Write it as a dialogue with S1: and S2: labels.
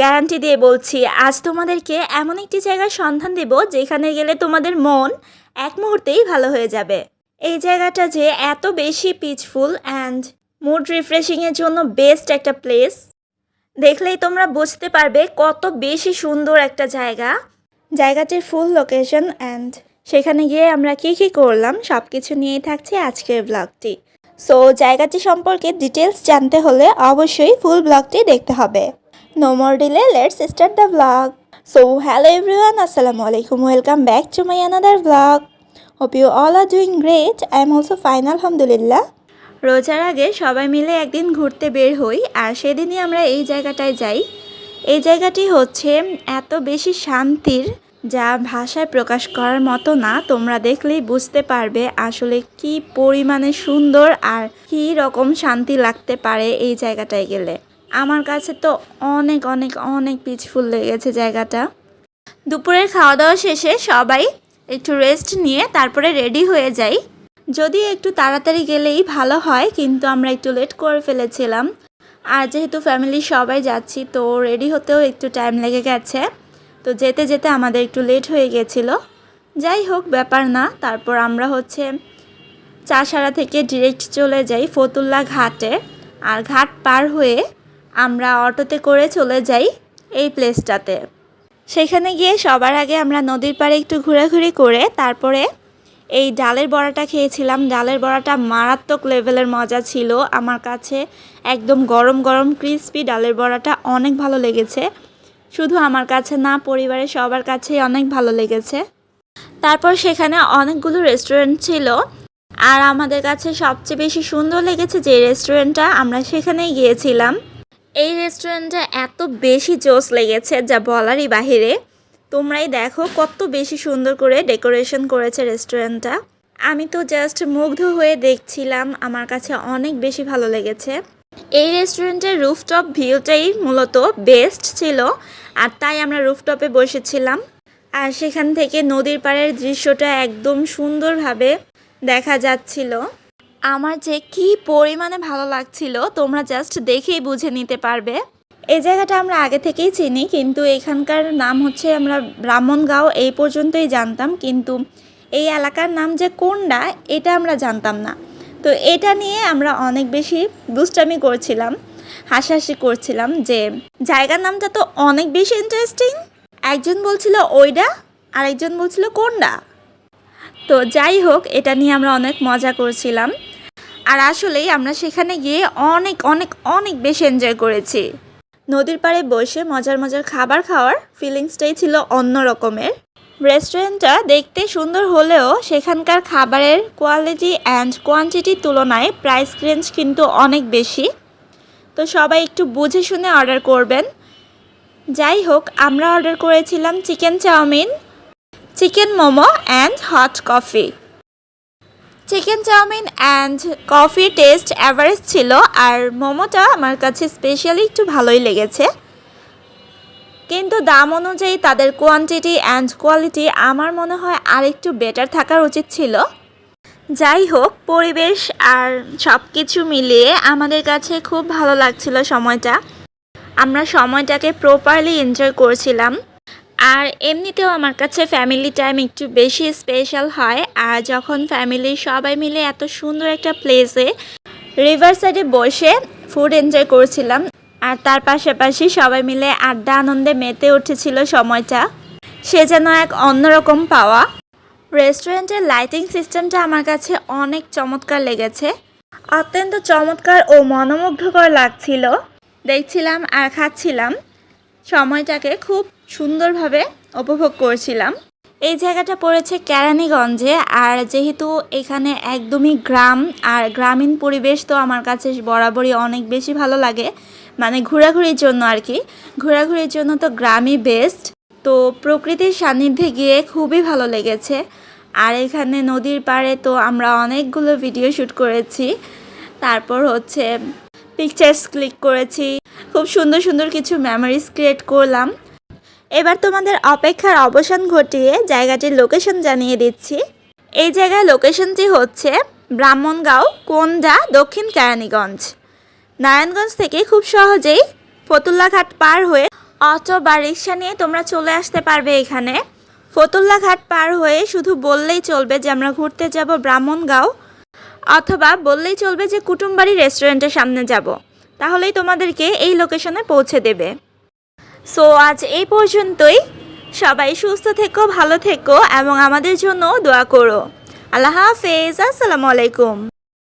S1: Guarantee দিয়ে বলছি, আজ তোমাদেরকে এমন একটি জায়গার সন্ধান দেব যেখানে গেলে তোমাদের মন এক মুহূর্তেই ভালো হয়ে যাবে। এই জায়গাটা যে এত বেশি পিচফুল অ্যান্ড মুড রিফ্রেশিংয়ের জন্য বেস্ট একটা প্লেস দেখলেই তোমরা বুঝতে পারবে কত বেশি সুন্দর একটা জায়গা। জায়গাটির ফুল লোকেশন অ্যান্ড সেখানে গিয়ে আমরা কী কী করলাম সব কিছু নিয়েই থাকছে আজকের ব্লগটি সো জায়গাটি সম্পর্কে ডিটেলস জানতে হলে অবশ্যই ফুল ব্লগটি দেখতে হবে। No more delay let's start the blog so hello everyone আসসালামু আলাইকুম welcome back to my another blog hope you all are doing great I am also fine আলহামদুলিল্লাহ রোজার আগে সবাই মিলে একদিন ঘুরতে বের হই, আর সেদিনই আমরা এই জায়গাটায় যাই। এই জায়গাটি হচ্ছে এত বেশি শান্তির, যা ভাষায় প্রকাশ করার মতো না। তোমরা দেখলেই বুঝতে পারবে আসলে কি পরিমাণে সুন্দর আর কি রকম শান্তি লাগতে পারে এই জায়গাটায় গেলে। আমার কাছে তো অনেক অনেক অনেক পিচফুল লেগেছে জায়গাটা। দুপুরের খাওয়া দাওয়া শেষে সবাই একটু রেস্ট নিয়ে তারপরে রেডি হয়ে যাই। যদি একটু তাড়াতাড়ি গেলেই ভালো হয়, কিন্তু আমরা একটু লেট করে ফেলেছিলাম। আর যেহেতু ফ্যামিলির সবাই যাচ্ছি, তো রেডি হতেও একটু টাইম লেগে গেছে। তো যেতে যেতে আমাদের একটু লেট হয়ে গেছিল। যাই হোক, ব্যাপার না। তারপর আমরা হচ্ছে চাষারা থেকে ডিরেক্ট চলে যাই ফতুল্লা ঘাটে। আর ঘাট পার হয়ে আমরা অটোতে করে চলে যাই এই প্লেসটাতে সেখানে গিয়ে সবার আগে আমরা নদীর পাড়ে একটু ঘোরাঘুরি করে তারপরে এই ডালের বড়াটা খেয়েছিলাম। ডালের বড়াটা মারাত্মক লেভেলের মজা ছিল। আমার কাছে একদম গরম গরম ক্রিস্পি ডালের বড়াটা অনেক ভালো লেগেছে। শুধু আমার কাছে না, পরিবারের সবার কাছেই অনেক ভালো লেগেছে। তারপর সেখানে অনেকগুলো রেস্টুরেন্ট ছিল। আর আমাদের কাছে সবচেয়ে বেশি সুন্দর লেগেছে যে রেস্টুরেন্টটা আমরা সেখানেই গিয়েছিলাম। এই রেস্টুরেন্টটা এত বেশি জোস লেগেছে যা বলারই বাহিরে। তোমরাই দেখো কত বেশি সুন্দর করে ডেকোরেশন করেছে রেস্টুরেন্টটা আমি তো জাস্ট মুগ্ধ হয়ে দেখছিলাম, আমার কাছে অনেক বেশি ভালো লেগেছে। এই রেস্টুরেন্টের রুফটপ ভিউটাই মূলত বেস্ট ছিল, আর তাই আমরা রুফটপে বসেছিলাম। আর সেখান থেকে নদীর পাড়ের দৃশ্যটা একদম সুন্দরভাবে দেখা যাচ্ছিল। আমার যে কি পরিমাণে ভালো লাগছিল, তোমরা জাস্ট দেখেই বুঝে নিতে পারবে। এই জায়গাটা আমরা আগে থেকেই চিনি, কিন্তু এখানকার নাম হচ্ছে আমরা ব্রাহ্মণগাঁও, এই পর্যন্তই জানতাম, কিন্তু এই এলাকার নাম যে কোনডা এটা আমরা জানতাম না। তো এটা নিয়ে আমরা অনেক বেশি দুষ্টামি করছিলাম, হাসাহাসি করছিলাম যে জায়গার নামটা তো অনেক বেশি ইন্টারেস্টিং একজন বলছিল ওইডা আর একজন বলছিল কোনডা? তো যাই হোক, এটা নিয়ে আমরা অনেক মজা করছিলাম। আর আসলেই আমরা সেখানে গিয়ে অনেক অনেক অনেক বেশি এনজয় করেছি। নদীর পাড়ে বসে মজার মজার খাবার খাওয়ার ফিলিংসটাই ছিল অন্য রকমের। রেস্টুরেন্টটা দেখতে সুন্দর হলেও সেখানকার খাবারের কোয়ালিটি অ্যান্ড কোয়ান্টিটির তুলনায় প্রাইস রেঞ্জ কিন্তু অনেক বেশি। তো সবাই একটু বুঝে শুনে অর্ডার করবেন। যাই হোক, আমরা অর্ডার করেছিলাম chicken chow mein chicken momo and hot coffee chicken chow mein and coffee taste average ছিল, আর মোমোটা আমার কাছে স্পেশালি একটু ভালোই লেগেছে। কিন্তু দাম অনুযায়ী তাদের কোয়ান্টিটি অ্যান্ড কোয়ালিটি আমার মনে হয় আর একটু বেটার থাকার উচিত ছিল। যাই হোক, পরিবেশ আর সব কিছু মিলিয়ে আমাদের কাছে খুব ভালো লাগছিল সময়টা। আমরা সময়টাকে প্রপারলি এনজয় করছিলাম। আর এমনিতেও আমার কাছে ফ্যামিলি টাইম একটু বেশি স্পেশাল হয়। আর যখন ফ্যামিলির সবাই মিলে এত সুন্দর একটা প্লেসে রিভার সাইডে বসে ফুড এনজয় করছিলাম, আর তার পাশাপাশি সবাই মিলে আড্ডা আনন্দে মেতে উঠেছিল সময়টা। সে যেন এক অন্যরকম পাওয়া। রেস্টুরেন্টের লাইটিং সিস্টেমটা আমার কাছে অনেক চমৎকার লেগেছে। অত্যন্ত চমৎকার ও মনোমুগ্ধকর লাগছিল। দেখছিলাম আর খাচ্ছিলাম। সময়টাকে খুব সুন্দরভাবে উপভোগ করছিলাম। এই জায়গাটা পড়েছে কেরানীগঞ্জে আর যেহেতু এখানে একদমই গ্রাম আর গ্রামীণ পরিবেশ তো আমার কাছে বরাবরই অনেক বেশি ভালো লাগে। মানে ঘোরাঘুরির জন্য আর কি। ঘোরাঘুরির জন্য তো গ্রামই বেস্ট তো প্রকৃতির সান্নিধ্যে গিয়ে খুবই ভালো লেগেছে। আর এখানে নদীর পাড়ে তো আমরা অনেকগুলো ভিডিও শ্যুট করেছি। তারপর হচ্ছে পিকচার্স ক্লিক করেছি। খুব সুন্দর সুন্দর কিছু মেমোরিজ ক্রিয়েট করলাম। এবার তোমাদের অপেক্ষার অবসান ঘটিয়ে জায়গাটির লোকেশন জানিয়ে দিচ্ছি। এই জায়গায় লোকেশনটি হচ্ছে ব্রাহ্মণগাঁও, কোন্ডা, দক্ষিণ কেরানীগঞ্জ। নারায়ণগঞ্জ থেকে খুব সহজেই ফতুল্লাঘাট পার হয়ে অটো বা রিক্সা নিয়ে তোমরা চলে আসতে পারবে এখানে। ফতুল্লাঘাট পার হয়ে শুধু বললেই চলবে যে আমরা ঘুরতে যাব ব্রাহ্মণগাঁও, অথবা বললেই চলবে যে কুটুমবাড়ি রেস্টুরেন্টের সামনে যাব। তাহলেই তোমাদেরকে এই লোকেশনে পৌঁছে দেবে। সো আজ এই পর্যন্তই। সবাই সুস্থ থেকো, ভালো থেকো এবং আমাদের জন্য দোয়া করো। আল্লাহ হাফেজ, আসসালামু আলাইকুম।